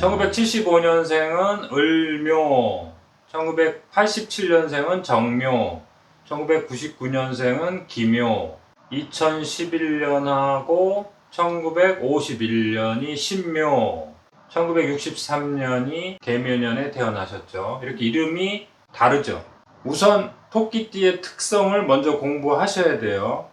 1975년생은 을묘, 1987년생은 정묘, 1999년생은 기묘, 2011년하고 1951년이 신묘, 1963년이 개묘년에 태어나셨죠. 이렇게 이름이 다르죠. 우선 토끼띠의 특성을 먼저 공부하셔야 돼요.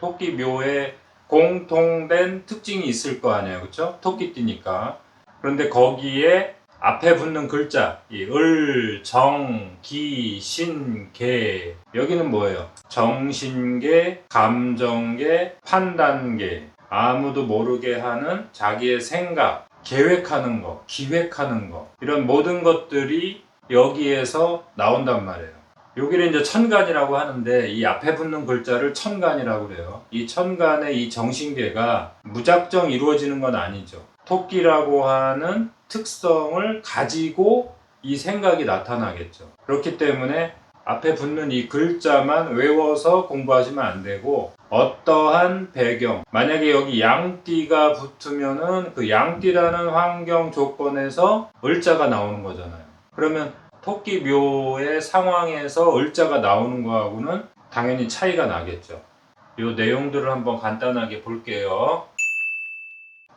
토끼묘에 공통된 특징이 있을 거 아니에요. 그렇죠? 토끼띠니까. 그런데 거기에 앞에 붙는 글자, 이 을, 정, 기, 신, 계. 여기는 뭐예요? 정신계, 감정계, 판단계. 아무도 모르게 하는 자기의 생각, 계획하는 거, 기획하는 거. 이런 모든 것들이 여기에서 나온단 말이에요. 여기를 이제 천간이라고 하는데 이 앞에 붙는 글자를 천간이라고 그래요. 이 천간의 이 정신계가 무작정 이루어지는 건 아니죠. 토끼라고 하는 특성을 가지고 이 생각이 나타나겠죠. 그렇기 때문에 앞에 붙는 이 글자만 외워서 공부하시면 안 되고 어떠한 배경 만약에 여기 양띠가 붙으면은 그 양띠라는 환경 조건에서 을자가 나오는 거잖아요. 그러면 토끼 묘의 상황에서 을자가 나오는 거하고는 당연히 차이가 나겠죠. 이 내용들을 한번 간단하게 볼게요.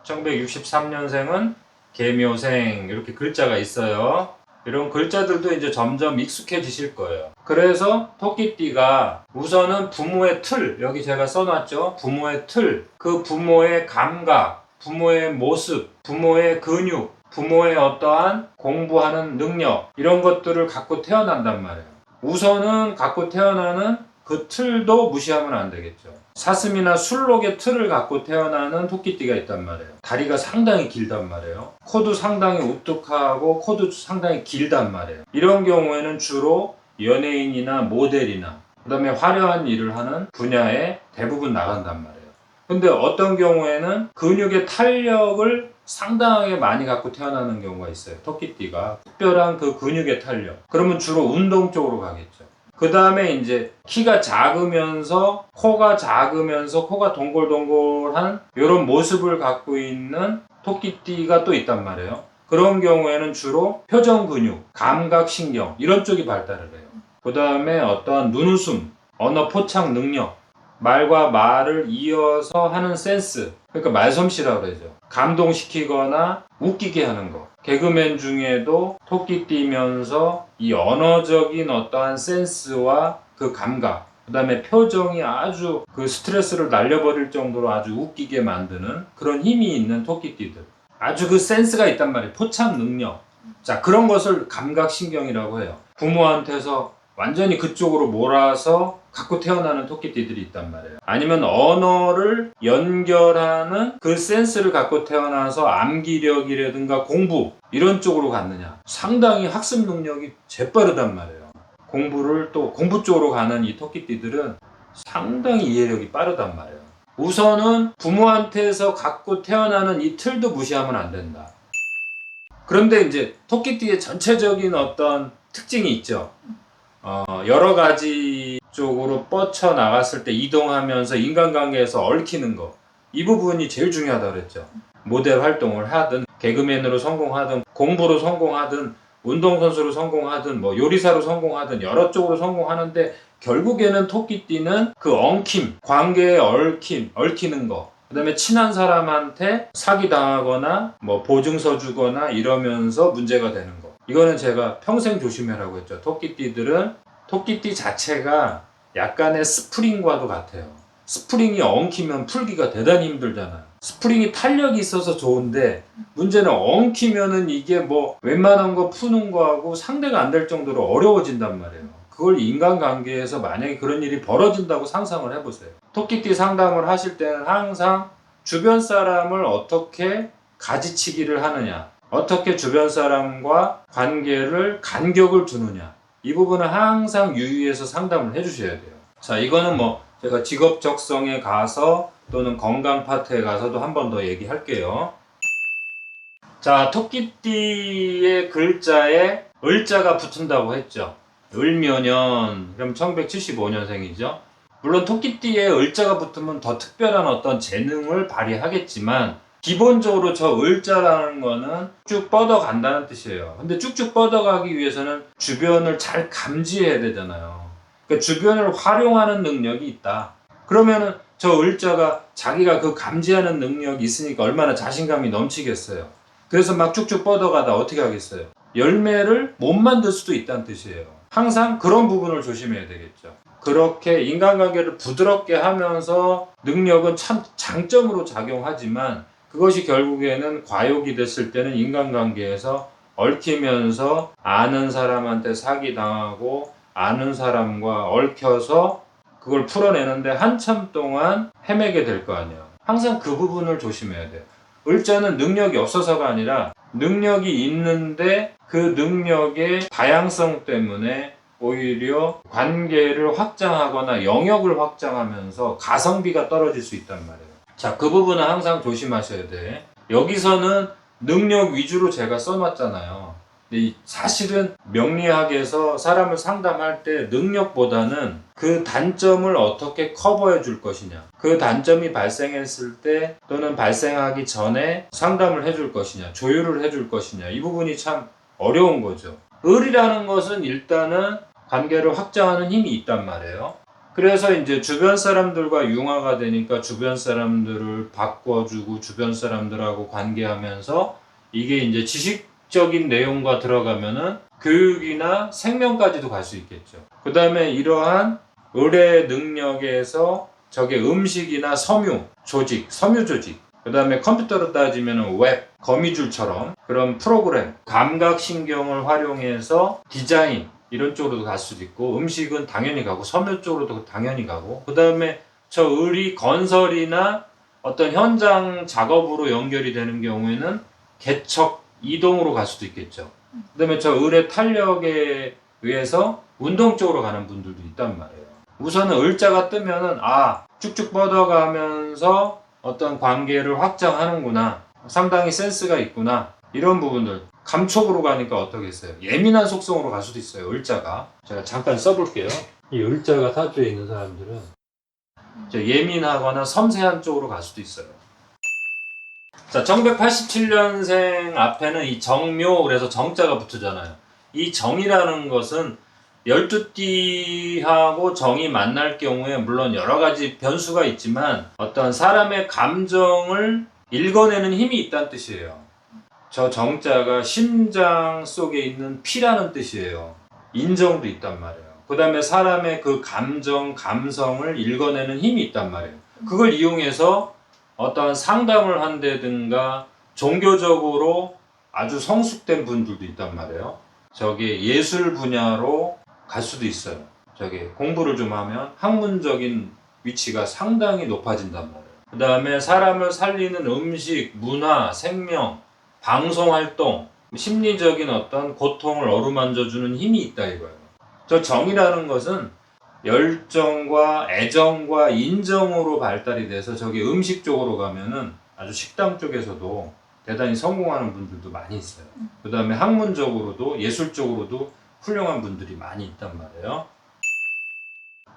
1963년생은 개묘생 이렇게 글자가 있어요. 이런 글자들도 이제 점점 익숙해지실 거예요. 그래서 토끼띠가 우선은 부모의 틀, 여기 제가 써놨죠. 부모의 틀, 그 부모의 감각, 부모의 모습, 부모의 근육, 부모의 어떠한 공부하는 능력, 이런 것들을 갖고 태어난단 말이에요. 우선은 갖고 태어나는 그 틀도 무시하면 안 되겠죠. 사슴이나 술록의 틀을 갖고 태어나는 토끼띠가 있단 말이에요. 다리가 상당히 길단 말이에요. 코도 상당히 우뚝하고 코도 상당히 길단 말이에요. 이런 경우에는 주로 연예인이나 모델이나 그다음에 화려한 일을 하는 분야에 대부분 나간단 말이에요. 근데 어떤 경우에는 근육의 탄력을 상당하게 많이 갖고 태어나는 경우가 있어요. 토끼띠가 특별한 그 근육의 탄력. 그러면 주로 운동 쪽으로 가겠죠. 그 다음에 이제 키가 작으면서 코가 작으면서 코가 동글동글한 이런 모습을 갖고 있는 토끼띠가 또 있단 말이에요. 그런 경우에는 주로 표정 근육, 감각 신경 이런 쪽이 발달을 해요. 그 다음에 어떠한 눈웃음, 언어 포착 능력, 말과 말을 이어서 하는 센스, 그러니까 말솜씨라고 그러죠. 감동시키거나 웃기게 하는 거. 개그맨 중에도 토끼띠면서 이 언어적인 어떠한 센스와 그 감각, 그 다음에 표정이 아주 그 스트레스를 날려버릴 정도로 아주 웃기게 만드는 그런 힘이 있는 토끼띠들. 아주 그 센스가 있단 말이에요. 포착 능력. 자, 그런 것을 감각신경이라고 해요. 부모한테서 완전히 그쪽으로 몰아서 갖고 태어나는 토끼띠들이 있단 말이에요. 아니면 언어를 연결하는 그 센스를 갖고 태어나서 암기력이라든가 공부 이런 쪽으로 갔느냐. 상당히 학습 능력이 재빠르단 말이에요. 공부를 또 공부 쪽으로 가는 이 토끼띠들은 상당히 이해력이 빠르단 말이에요. 우선은 부모한테서 갖고 태어나는 이 틀도 무시하면 안 된다. 그런데 이제 토끼띠의 전체적인 어떤 특징이 있죠. 어, 여러 가지 쪽으로 뻗쳐 나갔을 때 이동하면서 인간관계에서 얽히는 거. 이 부분이 제일 중요하다 그랬죠. 모델 활동을 하든, 개그맨으로 성공하든, 공부로 성공하든, 운동선수로 성공하든, 뭐 요리사로 성공하든, 여러 쪽으로 성공하는데, 결국에는 토끼띠는 그 엉킴, 관계에 얽힘, 얽히는 거. 그 다음에 친한 사람한테 사기당하거나, 뭐 보증서 주거나 이러면서 문제가 되는 거. 이거는 제가 평생 조심해라고 했죠. 토끼띠들은 토끼띠 자체가 약간의 스프링과도 같아요. 스프링이 엉키면 풀기가 대단히 힘들잖아요. 스프링이 탄력이 있어서 좋은데 문제는 엉키면은 이게 뭐 웬만한 거 푸는 거하고 상대가 안 될 정도로 어려워진단 말이에요. 그걸 인간관계에서 만약에 그런 일이 벌어진다고 상상을 해보세요. 토끼띠 상담을 하실 때는 항상 주변 사람을 어떻게 가지치기를 하느냐, 어떻게 주변 사람과 관계를 간격을 두느냐, 이 부분은 항상 유의해서 상담을 해주셔야 돼요. 자, 이거는 뭐 제가 직업 적성에 가서 또는 건강 파트에 가서도 한 번 더 얘기할게요. 자, 토끼띠의 글자에 을자가 붙은다고 했죠. 을묘년, 그럼 1975년생이죠. 물론 토끼띠에 을자가 붙으면 더 특별한 어떤 재능을 발휘하겠지만 기본적으로 저 을자라는 거는 쭉 뻗어간다는 뜻이에요. 근데 쭉쭉 뻗어가기 위해서는 주변을 잘 감지해야 되잖아요. 그러니까 주변을 활용하는 능력이 있다. 그러면은 저 을자가 자기가 그 감지하는 능력이 있으니까 얼마나 자신감이 넘치겠어요. 그래서 막 쭉쭉 뻗어가다 어떻게 하겠어요? 열매를 못 만들 수도 있다는 뜻이에요. 항상 그런 부분을 조심해야 되겠죠. 그렇게 인간관계를 부드럽게 하면서 능력은 참 장점으로 작용하지만 그것이 결국에는 과욕이 됐을 때는 인간관계에서 얽히면서 아는 사람한테 사기당하고 아는 사람과 얽혀서 그걸 풀어내는데 한참 동안 헤매게 될 거 아니에요. 항상 그 부분을 조심해야 돼요. 을자는 능력이 없어서가 아니라 능력이 있는데 그 능력의 다양성 때문에 오히려 관계를 확장하거나 영역을 확장하면서 가성비가 떨어질 수 있단 말이에요. 자, 그 부분은 항상 조심하셔야 돼. 여기서는 능력 위주로 제가 써놨잖아요. 근데 이 사실은 명리학에서 사람을 상담할 때 능력보다는 그 단점을 어떻게 커버해 줄 것이냐. 그 단점이 발생했을 때 또는 발생하기 전에 상담을 해 줄 것이냐. 조율을 해 줄 것이냐. 이 부분이 참 어려운 거죠. 을이라는 것은 일단은 관계를 확장하는 힘이 있단 말이에요. 그래서 이제 주변 사람들과 융화가 되니까 주변 사람들을 바꿔주고 주변 사람들하고 관계하면서 이게 이제 지식적인 내용과 들어가면은 교육이나 생명까지도 갈 수 있겠죠. 그 다음에 이러한 의뢰 능력에서 저게 음식이나 섬유 조직, 섬유 조직, 그 다음에 컴퓨터로 따지면 웹, 거미줄처럼 그런 프로그램, 감각신경을 활용해서 디자인, 이런 쪽으로도 갈 수도 있고 음식은 당연히 가고 섬유 쪽으로도 당연히 가고 그 다음에 저 을이 건설이나 어떤 현장 작업으로 연결이 되는 경우에는 개척 이동으로 갈 수도 있겠죠. 그 다음에 저 을의 탄력에 의해서 운동 쪽으로 가는 분들도 있단 말이에요. 우선은 을자가 뜨면은 아 쭉쭉 뻗어가면서 어떤 관계를 확장하는구나 상당히 센스가 있구나 이런 부분들 감촉으로 가니까 어떻겠어요? 예민한 속성으로 갈 수도 있어요. 을자가. 제가 잠깐 써볼게요. 이 을자가 사주에 있는 사람들은 저 예민하거나 섬세한 쪽으로 갈 수도 있어요. 자, 1987년생 앞에는 이 정묘 그래서 정자가 붙으잖아요. 이 정이라는 것은 12띠하고 정이 만날 경우에 물론 여러 가지 변수가 있지만 어떤 사람의 감정을 읽어내는 힘이 있다는 뜻이에요. 저 정자가 심장 속에 있는 피라는 뜻이에요. 인정도 있단 말이에요. 그 다음에 사람의 그 감정, 감성을 읽어내는 힘이 있단 말이에요. 그걸 이용해서 어떠한 상담을 한다든가 종교적으로 아주 성숙된 분들도 있단 말이에요. 저기 예술 분야로 갈 수도 있어요. 저기 공부를 좀 하면 학문적인 위치가 상당히 높아진단 말이에요. 그 다음에 사람을 살리는 음식, 문화, 생명, 방송 활동, 심리적인 어떤 고통을 어루만져주는 힘이 있다 이거예요. 저 정이라는 것은 열정과 애정과 인정으로 발달이 돼서 저기 음식 쪽으로 가면은 아주 식당 쪽에서도 대단히 성공하는 분들도 많이 있어요. 그 다음에 학문적으로도 예술적으로도 훌륭한 분들이 많이 있단 말이에요.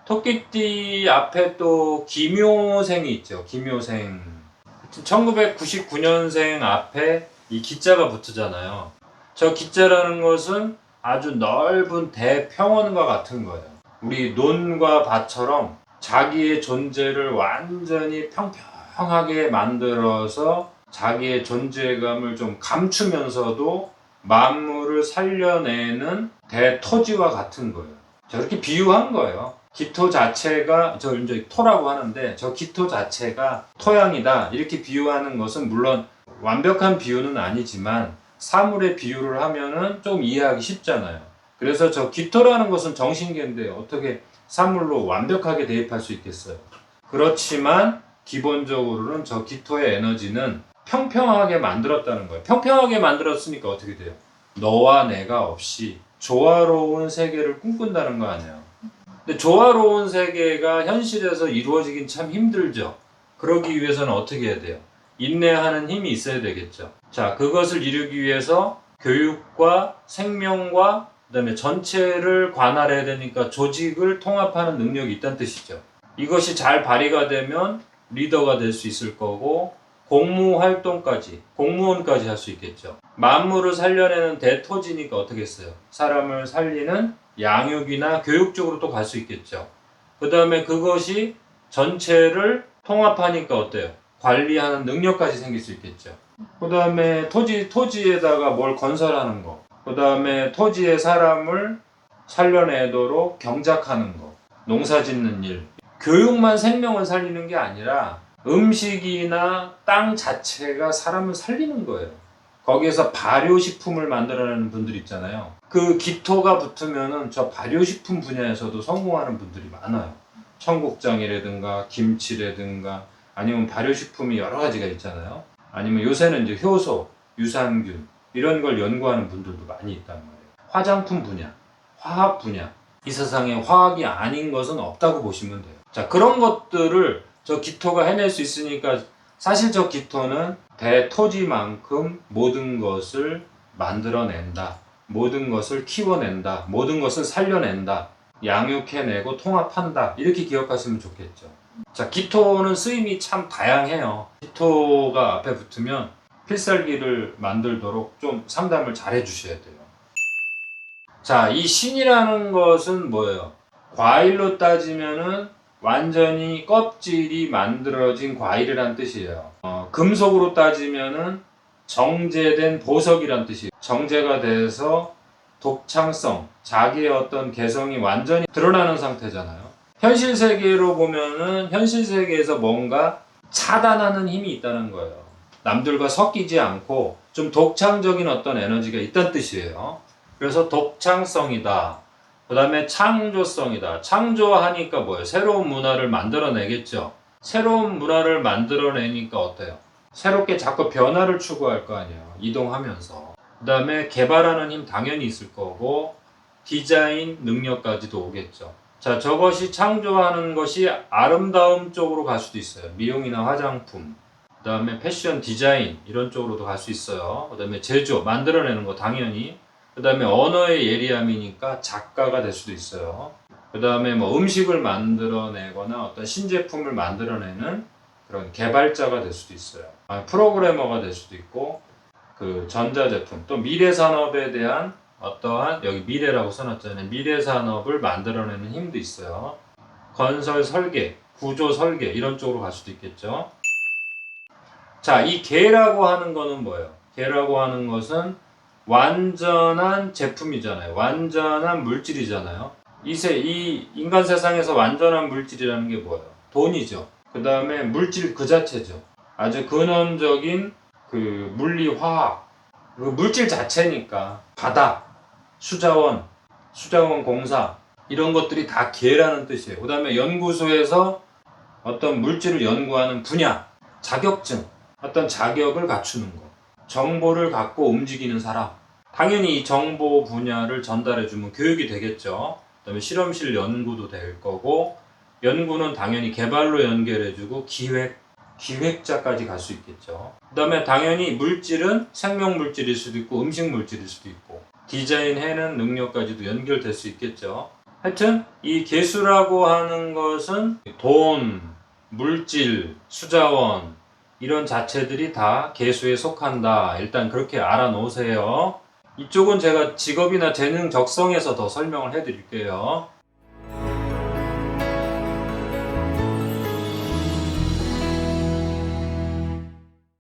토끼띠 앞에 또 기묘생이 있죠. 기묘생. 1999년생 앞에 이 기자가 붙으잖아요. 저 기자라는 것은 아주 넓은 대평원과 같은 거예요. 우리 논과 밭처럼 자기의 존재를 완전히 평평하게 만들어서 자기의 존재감을 좀 감추면서도 만물을 살려내는 대토지와 같은 거예요. 저렇게 비유한 거예요. 기토 자체가 저 이제 토라고 하는데 저 기토 자체가 토양이다 이렇게 비유하는 것은 물론 완벽한 비유는 아니지만 사물의 비유를 하면은 좀 이해하기 쉽잖아요. 그래서 저 기토라는 것은 정신계인데 어떻게 사물로 완벽하게 대입할 수 있겠어요? 그렇지만 기본적으로는 저 기토의 에너지는 평평하게 만들었다는 거예요. 평평하게 만들었으니까 어떻게 돼요? 너와 내가 없이 조화로운 세계를 꿈꾼다는 거 아니에요. 근데 조화로운 세계가 현실에서 이루어지긴 참 힘들죠. 그러기 위해서는 어떻게 해야 돼요? 인내하는 힘이 있어야 되겠죠. 자, 그것을 이루기 위해서 교육과 생명과 그다음에 전체를 관할해야 되니까 조직을 통합하는 능력이 있다는 뜻이죠. 이것이 잘 발휘가 되면 리더가 될 수 있을 거고 공무 활동까지, 공무원까지 할 수 있겠죠. 만물을 살려내는 대토지니까 어떻게 했어요? 사람을 살리는 양육이나 교육 쪽으로 또 갈 수 있겠죠. 그 다음에 그것이 전체를 통합하니까 어때요? 관리하는 능력까지 생길 수 있겠죠. 그 다음에 토지, 토지에다가 뭘 건설하는 거. 그 다음에 토지의 사람을 살려내도록 경작하는 거. 농사 짓는 일. 교육만 생명을 살리는 게 아니라 음식이나 땅 자체가 사람을 살리는 거예요. 거기에서 발효식품을 만들어내는 분들 있잖아요. 그 기토가 붙으면은 저 발효식품 분야에서도 성공하는 분들이 많아요. 청국장이라든가 김치라든가 아니면 발효식품이 여러 가지가 있잖아요. 아니면 요새는 이제 효소, 유산균 이런 걸 연구하는 분들도 많이 있단 말이에요. 화장품 분야, 화학 분야. 이 세상에 화학이 아닌 것은 없다고 보시면 돼요. 자, 그런 것들을 저 기토가 해낼 수 있으니까 사실 저 기토는 대토지만큼 모든 것을 만들어낸다. 모든 것을 키워낸다. 모든 것을 살려낸다. 양육해내고 통합한다. 이렇게 기억하시면 좋겠죠. 자, 기토는 쓰임이 참 다양해요. 기토가 앞에 붙으면 필살기를 만들도록 좀 상담을 잘 해주셔야 돼요. 자, 이 신이라는 것은 뭐예요? 과일로 따지면은 완전히 껍질이 만들어진 과일이란 뜻이에요. 어, 금속으로 따지면은 정제된 보석이란 뜻이에요. 정제가 돼서 독창성, 자기의 어떤 개성이 완전히 드러나는 상태잖아요. 현실 세계로 보면은 현실 세계에서 뭔가 차단하는 힘이 있다는 거예요. 남들과 섞이지 않고 좀 독창적인 어떤 에너지가 있다는 뜻이에요. 그래서 독창성이다. 그 다음에 창조성이다. 창조하니까 뭐예요? 새로운 문화를 만들어내겠죠. 새로운 문화를 만들어내니까 어때요? 새롭게 자꾸 변화를 추구할 거 아니에요. 이동하면서. 그 다음에 개발하는 힘 당연히 있을 거고, 디자인 능력까지도 오겠죠. 자, 저것이 창조하는 것이 아름다움 쪽으로 갈 수도 있어요. 미용이나 화장품. 그 다음에 패션 디자인 이런 쪽으로도 갈 수 있어요. 그 다음에 제조, 만들어내는 거 당연히. 그 다음에 언어의 예리함이니까 작가가 될 수도 있어요. 그 다음에 뭐 음식을 만들어내거나 어떤 신제품을 만들어내는 그런 개발자가 될 수도 있어요. 아, 프로그래머가 될 수도 있고, 그 전자제품, 또 미래 산업에 대한 어떠한, 여기 미래라고 써놨잖아요. 미래 산업을 만들어내는 힘도 있어요. 건설 설계, 구조 설계, 이런 쪽으로 갈 수도 있겠죠. 자, 이 개라고 하는 거는 뭐예요? 개라고 하는 것은 완전한 제품이잖아요. 완전한 물질이잖아요. 이세 이 인간 세상에서 완전한 물질이라는 게 뭐예요? 돈이죠. 그 다음에 물질 그 자체죠. 아주 근원적인 그 물리 화학 그 물질 자체니까 바다, 수자원, 수자원 공사 이런 것들이 다 개라는 뜻이에요. 그 다음에 연구소에서 어떤 물질을 연구하는 분야, 자격증, 어떤 자격을 갖추는 것. 정보를 갖고 움직이는 사람. 당연히 이 정보 분야를 전달해주면 교육이 되겠죠. 그 다음에 실험실 연구도 될 거고, 연구는 당연히 개발로 연결해주고 기획, 기획자까지 갈 수 있겠죠. 그 다음에 당연히 물질은 생명 물질일 수도 있고 음식 물질일 수도 있고 디자인해는 능력까지도 연결될 수 있겠죠. 하여튼 이 개수라고 하는 것은 돈, 물질, 수자원 이런 자체들이 다 개수에 속한다. 일단 그렇게 알아놓으세요. 이쪽은 제가 직업이나 재능 적성에서 더 설명을 해드릴게요.